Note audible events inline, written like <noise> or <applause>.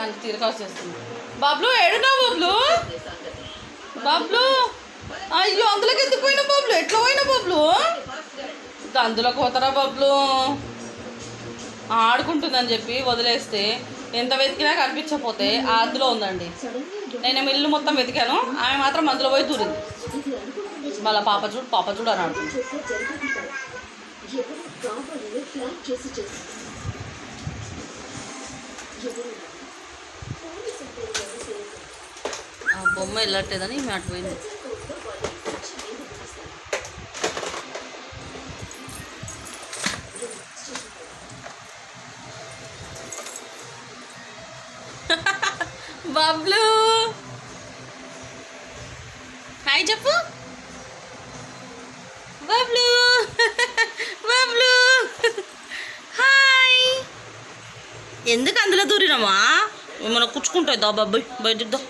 నాకు తిరగా వచ్చేస్తుంది. బాబ్లు ఏడునా బాబ్లు? బాబ్లు అయ్యో అందులోకి ఎందుకు పోయినా బాబ్లు? ఎట్లా పోయినా బాబ్లు? అందులోకి పోతారా బాబ్లు? ఆడుకుంటుందని చెప్పి వదిలేస్తే ఎంత వెతికినా కనిపించకపోతే అందులో ఉందండి. నేను ఇల్లు మొత్తం వెతికాను ఆమె మాత్రం అందులో పోయి దూరింది. మళ్ళీ పాప చూడు పాప చూడు అని అంటుంది. ఎవరు బొమ్మ వెళ్ళట్లేదని మ్యాట్ పోయింది. <laughs> బబ్లు! హాయ్ చెప్పు. బబ్లు! <laughs> బబ్లు! హాయ్! ఎందుకు అందులో దూరినామా ఏమైనా కుచ్చుకుంటాయి దా బాబాయ్ బయటకు దా.